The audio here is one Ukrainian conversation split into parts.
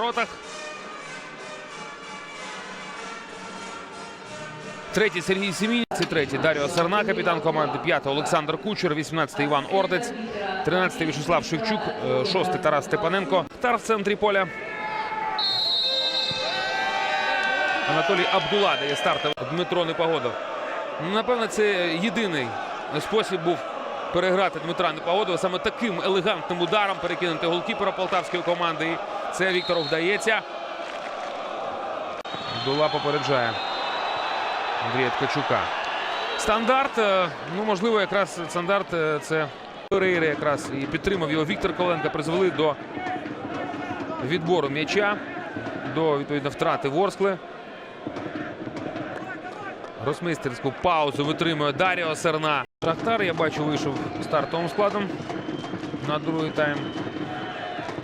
воротах. Третій Сергій Сімінці, третій Даріо Сарна, капітан команди. П'ятий Олександр Кучер, 18-й Іван Ордець, 13-й Вячеслав Шевчук, е, шостий Тарас Степаненко. Тар в центрі поля. Анатолій Абдула дає старт Дмитро Непогодов. Напевно, це єдиний спосіб був переграти Дмитра Непогодова. Саме таким елегантним ударом перекинути голкіпера полтавської команди. І це Віктору вдається. Абдула попереджає Андрія Ткачука. Стандарт. е, Ну, можливо, якраз стандарт е, це Перейра якраз і підтримав його Віктор Коленко. Призвели до відбору м'яча, до відповідно втрати Ворскли. Росмейстерську паузу витримує Даріо Серна. Шахтар, я бачу, вийшов стартовим складом на другий тайм.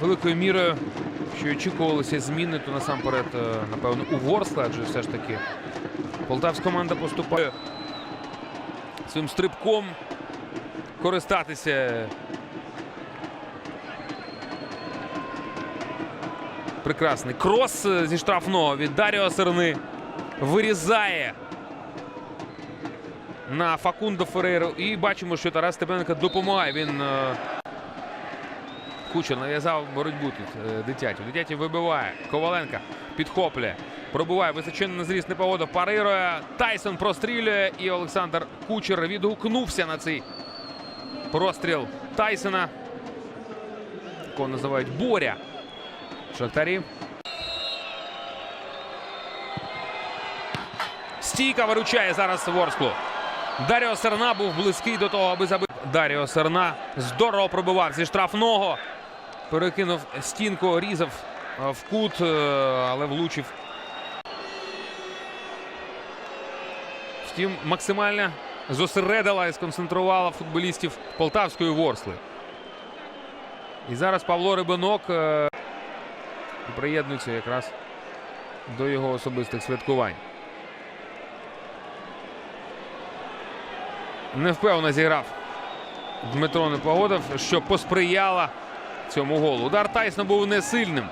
Великою мірою, що очікувалися зміни, то насамперед, е, напевно, у Ворскла, адже все ж таки полтавська команда поступає своїм стрибком користатися. Прекрасний крос е, зі штрафного від Даріо Серни вирізає на Факундо Ферейру. І бачимо, що Тарас Степаненко допомагає. Він е, Кучер нав'язав боротьбу тут е, дитяті. Дитяті вибиває. Коваленка підхоплює. Пробуває височенний на зріст непогода. Парирує. Тайсон прострілює. І Олександр Кучер відгукнувся на цей простріл Тайсона. Якого називають Боря. Шахтарі. Стійка виручає зараз Ворсклу. Даріо Серна був близький до того, аби забити. Даріо Серна здорово пробивав зі штрафного. Перекинув стінку, різав е, в кут, е, але влучив. Втім, максимально зосередила і сконцентрувала футболістів Полтавської Ворсли. І зараз Павло Рибинок е, приєднується якраз до його особистих святкувань. Невпевно зіграв Дмитро Непогодов, що посприяло цьому голу. Удар Тайсона був не сильним.